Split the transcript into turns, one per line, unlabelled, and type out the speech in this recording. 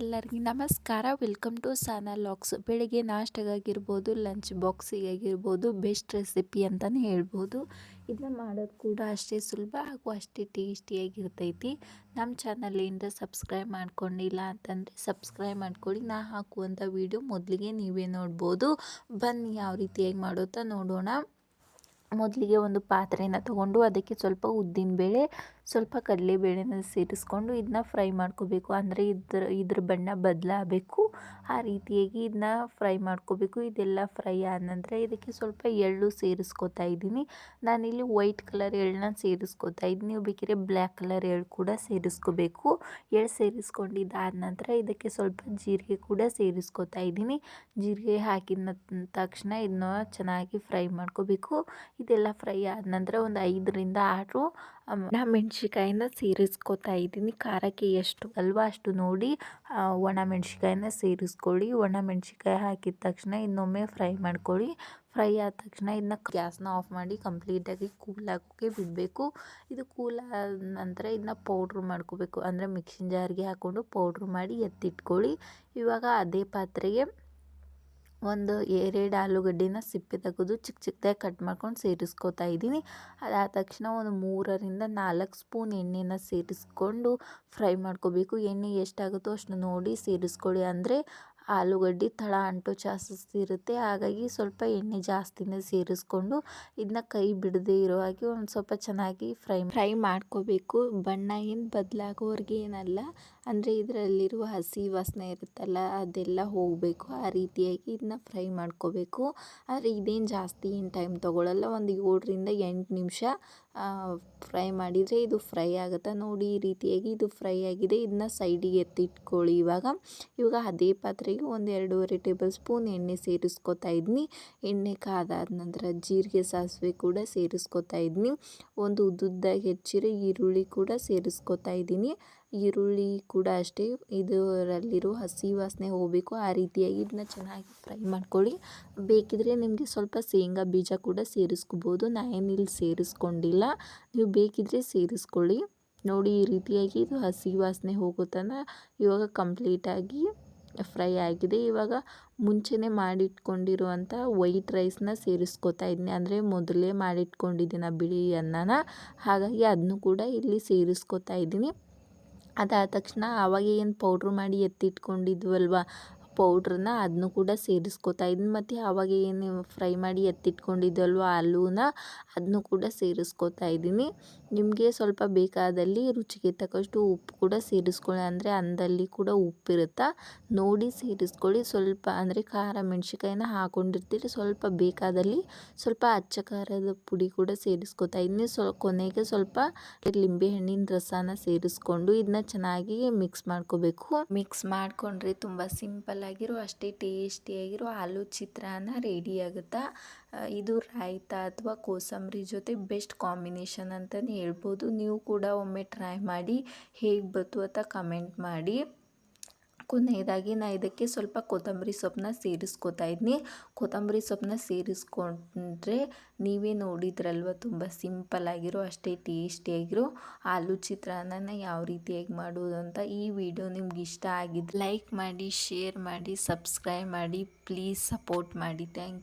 ಎಲ್ಲರಿಗೂ ನಮಸ್ಕಾರ. Welcome to ಸಾನಾ ಲಾಕ್ಸ್ ಬೆಳಿಗ್ಗೆ ನಾಷ್ಟಗಾಗಿರ್ಬೋದು ಲಂಚ್ ಬಾಕ್ಸಿಗಾಗಿರ್ಬೋದು ಬೆಸ್ಟ್ ರೆಸಿಪಿ ಅಂತಲೇ ಹೇಳ್ಬೋದು. ಇದನ್ನ ಮಾಡೋದು ಕೂಡ ಅಷ್ಟೇ ಸುಲಭ ಹಾಗೂ ಅಷ್ಟೇ ಟೇಸ್ಟಿಯಾಗಿರ್ತೈತಿ ನಮ್ಮ ಚಾನಲ್ ಏನರ ಸಬ್ಸ್ಕ್ರೈಬ್ ಮಾಡ್ಕೊಂಡಿಲ್ಲ ಅಂತಂದರೆ ಸಬ್ಸ್ಕ್ರೈಬ್ ಮಾಡ್ಕೊಳ್ಳಿ ನಾ ಹಾಕುವಂಥ ವೀಡಿಯೋ ಮೊದಲಿಗೆ ನೀವೇ ನೋಡ್ಬೋದು. ಬನ್ನಿ ಯಾವ ರೀತಿಯಾಗಿ ಮಾಡೋತ ನೋಡೋಣ. ಮೊದಲಿಗೆ ಒಂದು ಪಾತ್ರೆನ ತೊಗೊಂಡು ಅದಕ್ಕೆ ಸ್ವಲ್ಪ ಉದ್ದಿನಬೇಳೆ ಸ್ವಲ್ಪ ಕಡಲೆಬೇಳೆನ ಸೇರಿಸ್ಕೊಂಡು ಇದನ್ನ ಫ್ರೈ ಮಾಡ್ಕೋಬೇಕು. ಅಂದರೆ ಇದ್ರ ಇದ್ರ ಬಣ್ಣ ಬದಲಾಗಬೇಕು. ಆ ರೀತಿಯಾಗಿ ಇದನ್ನ ಫ್ರೈ ಮಾಡ್ಕೋಬೇಕು. ಇದೆಲ್ಲ ಫ್ರೈ ಆದ ನಂತರ ಇದಕ್ಕೆ ಸ್ವಲ್ಪ ಎಳ್ಳು ಸೇರಿಸ್ಕೊತಾ ಇದ್ದೀನಿ. ನಾನಿಲ್ಲಿ ವೈಟ್ ಕಲರ್ ಎಳ್ಳನ್ನ ಸೇರಿಸ್ಕೊತಾ ಇದ್ದೀನಿ. ನೀವು ಬೇಕಿದ್ರೆ ಬ್ಲ್ಯಾಕ್ ಕಲರ್ ಎಳ್ಳು ಕೂಡ ಸೇರಿಸ್ಕೋಬೇಕು. ಎಳ್ಳು ಸೇರಿಸ್ಕೊಂಡಿದ್ದಾದ ನಂತರ ಇದಕ್ಕೆ ಸ್ವಲ್ಪ ಜೀರಿಗೆ ಕೂಡ ಸೇರಿಸ್ಕೊತಾ ಇದ್ದೀನಿ. ಜೀರಿಗೆ ಹಾಕಿದ ತಕ್ಷಣ ಇದನ್ನ ಚೆನ್ನಾಗಿ ಫ್ರೈ ಮಾಡ್ಕೋಬೇಕು. ಇದೆಲ್ಲ ಫ್ರೈ ಆದ ನಂತರ ಒಂದು ಐದರಿಂದ ಆರು ನಾ ಮೆಣ್ಸಿಕಾಯಿನ ಸೇರಿಸ್ಕೊತಾ ಇದ್ದೀನಿ. ಖಾರಕ್ಕೆ ಎಷ್ಟು ಅಲ್ವಾ ಅಷ್ಟು ನೋಡಿ ಒಣ ಮೆಣ್ಸಿಕಾಯಿನ ಸೇರಿಸ್ಕೊಳ್ಳಿ. ಒಣ ಮೆಣ್ಸಿಕಾಯಿ ಹಾಕಿದ ತಕ್ಷಣ ಇನ್ನೊಮ್ಮೆ ಫ್ರೈ ಮಾಡ್ಕೊಳ್ಳಿ. ಫ್ರೈ ಆದ ತಕ್ಷಣ ಇದನ್ನ ಗ್ಯಾಸ್ನ ಆಫ್ ಮಾಡಿ ಕಂಪ್ಲೀಟಾಗಿ ಕೂಲ್ ಆಗೋಕ್ಕೆ ಬಿಡಬೇಕು. ಇದು ಕೂಲ್ ಆದ ನಂತರ ಇದನ್ನ ಪೌಡ್ರ್ ಮಾಡ್ಕೋಬೇಕು. ಅಂದರೆ ಮಿಕ್ಸಿನ ಜಾರ್ಗೆ ಹಾಕ್ಕೊಂಡು ಪೌಡ್ರ್ ಮಾಡಿ ಎತ್ತಿಟ್ಕೊಳ್ಳಿ. ಇವಾಗ ಅದೇ ಪಾತ್ರೆಗೆ ಒಂದು ಎರಡು ಆಲೂಗಡ್ಡೆನ ಸಿಪ್ಪೆ ತೆಗೆದು ಚಿಕ್ಕ ಚಿಕ್ಕದಾಗಿ ಕಟ್ ಮಾಡ್ಕೊಂಡು ಸೇರಿಸ್ಕೊತಾ ಇದ್ದೀನಿ. ಅದಾದ ತಕ್ಷಣ ಒಂದು ಮೂರರಿಂದ ನಾಲ್ಕು ಸ್ಪೂನ್ ಎಣ್ಣೆನ ಸೇರಿಸ್ಕೊಂಡು ಫ್ರೈ ಮಾಡ್ಕೋಬೇಕು. ಎಣ್ಣೆ ಎಷ್ಟಾಗುತ್ತೋ ಅಷ್ಟು ನೋಡಿ ಸೇರಿಸ್ಕೊಳ್ಳಿ. ಅಂದರೆ ಆಲೂಗಡ್ಡೆ ತಳ ಅಂಟೋ ಚಾನ್ಸಸ್ ಇರುತ್ತೆ. ಹಾಗಾಗಿ ಸ್ವಲ್ಪ ಎಣ್ಣೆ ಜಾಸ್ತಿನೇ ಸೇರಿಸ್ಕೊಂಡು ಇದನ್ನ ಕೈ ಬಿಡದೇ ಇರೋ ಹಾಗೆ ಒಂದು ಸ್ವಲ್ಪ ಚೆನ್ನಾಗಿ ಫ್ರೈ ಫ್ರೈ ಮಾಡ್ಕೋಬೇಕು. ಬಣ್ಣ ಏನು ಬದಲಾಗೋವರೆಗೆ ಏನಲ್ಲ. ಅಂದರೆ ಇದರಲ್ಲಿರುವ ಹಸಿ ವಾಸನೆ ಇರುತ್ತಲ್ಲ, ಅದೆಲ್ಲ ಹೋಗಬೇಕು. ಆ ರೀತಿಯಾಗಿ ಇದನ್ನ ಫ್ರೈ ಮಾಡ್ಕೋಬೇಕು. ಆದರೆ ಇದೇನು ಜಾಸ್ತಿ ಏನು ಟೈಮ್ ತೊಗೊಳ್ಳಲ್ಲ ಒಂದು ಏಳರಿಂದ ಎಂಟು ನಿಮಿಷ ಫ್ರೈ ಮಾಡಿದರೆ ಇದು ಫ್ರೈ ಆಗುತ್ತೆ? ನೋಡಿ ಈ ರೀತಿಯಾಗಿ ಇದು ಫ್ರೈ ಆಗಿದೆ. ಇದನ್ನ ಸೈಡಿಗೆ ಎತ್ತಿಟ್ಕೊಳ್ಳಿ. ಇವಾಗ ಇವಾಗ ಅದೇ ಪಾತ್ರೆಗೆ ಒಂದು ಎರಡೂವರೆ ಟೇಬಲ್ ಸ್ಪೂನ್ ಎಣ್ಣೆ ಸೇರಿಸ್ಕೊತಾ ಇದ್ದೀನಿ ಎಣ್ಣೆ ಕಾದಾದ ನಂತರ ಜೀರಿಗೆ ಸಾಸಿವೆ ಕೂಡ ಸೇರಿಸ್ಕೊತಾ ಇದ್ದೀನಿ ಒಂದು ಉದ್ದುದ್ದಾಗಿ ಹೆಚ್ಚಿರೋ ಈರುಳ್ಳಿ ಕೂಡ ಸೇರಿಸ್ಕೊತಾ ಇದ್ದೀನಿ. ಈರುಳ್ಳಿ ಕೂಡ ಅಷ್ಟೇ. ಇದರಲ್ಲಿರೋ ಹಸಿ ವಾಸನೆ ಹೋಗಬೇಕು. ಆ ರೀತಿಯಾಗಿ ಇದನ್ನ ಚೆನ್ನಾಗಿ ಫ್ರೈ ಮಾಡ್ಕೊಳ್ಳಿ. ಬೇಕಿದ್ರೆ ನಿಮಗೆ ಸ್ವಲ್ಪ ಶೇಂಗಾ ಬೀಜ ಕೂಡ ಸೇರಿಸ್ಕೋಬೋದು. ಇಲ್ಲಿ ಸೇರಿಸ್ಕೊಂಡಿಲ್ಲ. ನೀವು ಬೇಕಿದ್ರೆ ಸೇರಿಸ್ಕೊಳ್ಳಿ. ನೋಡಿ, ಈ ರೀತಿಯಾಗಿ ಇದು ಹಸಿ ವಾಸನೆ ಹೋಗೋ ಇವಾಗ ಕಂಪ್ಲೀಟಾಗಿ ಫ್ರೈ ಆಗಿದೆ. ಇವಾಗ ಮುಂಚೆನೇ ಮಾಡಿಟ್ಕೊಂಡಿರುವಂಥ ವೈಟ್ ರೈಸ್ನ ಸೇರಿಸ್ಕೊತಾ ಇದ್ದೀನಿ ಅಂದರೆ ಮೊದಲೇ ಮಾಡಿಟ್ಕೊಂಡಿದ್ದೀನಿ ಬಿಳಿ ಅನ್ನನ. ಹಾಗಾಗಿ ಅದನ್ನು ಕೂಡ ಇಲ್ಲಿ ಸೇರಿಸ್ಕೊತಾ ಇದ್ದೀನಿ. ಅದಾದ ತಕ್ಷಣ ಆವಾಗ ಏನು ಪೌಡ್ರ್ ಮಾಡಿ ಎತ್ತಿಟ್ಕೊಂಡಿದ್ವಲ್ವ? ಪೌಡ್ರನ್ನ ಅದನ್ನು ಕೂಡ ಸೇರಿಸ್ಕೊತಾ ಇದ್ದೀನಿ ಮತ್ತು ಆವಾಗ ಏನು ಫ್ರೈ ಮಾಡಿ ಎತ್ತಿಟ್ಕೊಂಡಿದ್ದಲ್ವ ಆಲೂನ ಅದನ್ನು ಕೂಡ ಸೇರಿಸ್ಕೊತಾ ಇದ್ದೀನಿ. ನಿಮಗೆ ಸ್ವಲ್ಪ ಬೇಕಾದಲ್ಲಿ ರುಚಿಗೆ ತಕ್ಕಷ್ಟು ಉಪ್ಪು ಕೂಡ ಸೇರಿಸ್ಕೊಳ್ಳಿ. ಅಂದರೆ ಅಂದಲ್ಲಿ ಕೂಡ ಉಪ್ಪಿರುತ್ತಾ? ನೋಡಿ ಸೇರಿಸ್ಕೊಳ್ಳಿ. ಸ್ವಲ್ಪ ಅಂದರೆ ಖಾರ ಮೆಣಸಿಕಾಯಿನ ಹಾಕೊಂಡಿರ್ತೀರಿ. ಸ್ವಲ್ಪ ಬೇಕಾದಲ್ಲಿ ಸ್ವಲ್ಪ ಅಚ್ಚ ಖಾರದ ಪುಡಿ ಕೂಡ ಸೇರಿಸ್ಕೊತಾ ಇದ್ದೀನಿ. ಸ್ವಲ್ಪ ಕೊನೆಗೆ ಸ್ವಲ್ಪ ಲಿಂಬೆಹಣ್ಣಿನ ರಸನ ಸೇರಿಸ್ಕೊಂಡು ಇದನ್ನ ಚೆನ್ನಾಗಿ ಮಿಕ್ಸ್ ಮಾಡ್ಕೋಬೇಕು. ಮಿಕ್ಸ್ ಮಾಡಿಕೊಂಡ್ರೆ ತುಂಬ ಸಿಂಪಲ್ ಆಗಿರೋ ಅಷ್ಟೇ ಟೇಸ್ಟಿಯಾಗಿರೋ ಆಲೂ ಚಿತ್ರಾನ್ನ ರೆಡಿ ಆಗುತ್ತಾ? ಇದು ರಾಯ್ತ ಅಥವಾ ಕೋಸಂಬರಿ ಜೊತೆ ಬೆಸ್ಟ್ ಕಾಂಬಿನೇಷನ್ ಅಂತಲೇ ಹೇಳ್ಬೋದು. ನೀವು ಕೂಡ ಒಮ್ಮೆ ಟ್ರೈ ಮಾಡಿ ಹೇಗೆ ಬಂತು ಅಂತ ಕಮೆಂಟ್ ಮಾಡಿ. ಕೊನೆಯದಾಗಿ ನಾ ಇದಕ್ಕೆ ಸ್ವಲ್ಪ ಕೊತ್ತಂಬರಿ ಸೊಪ್ಪನ್ನ ಸೇರಿಸ್ಕೊತಾ ಇದ್ದೀನಿ ಕೊತ್ತಂಬರಿ ಸೊಪ್ಪನ್ನ ಸೇರಿಸ್ಕೊಂಡ್ರೆ ನೀವೇ ನೋಡಿದ್ರಲ್ವ ತುಂಬ ಸಿಂಪಲ್ ಆಗಿರೋ, ಅಷ್ಟೇ ಟೇಸ್ಟಿಯಾಗಿರೋ ಆಲೂ ಚಿತ್ರಾನ್ನ ಯಾವ ರೀತಿಯಾಗಿ ಮಾಡೋದು ಅಂತ ಈ ವಿಡಿಯೋ ನಿಮ್ಗೆ ಇಷ್ಟ ಆಗಿದ್ದು ಲೈಕ್ ಮಾಡಿ, ಶೇರ್ ಮಾಡಿ, ಸಬ್ಸ್ಕ್ರೈಬ್ ಮಾಡಿ, ಪ್ಲೀಸ್ ಸಪೋರ್ಟ್ ಮಾಡಿ. ಥ್ಯಾಂಕ್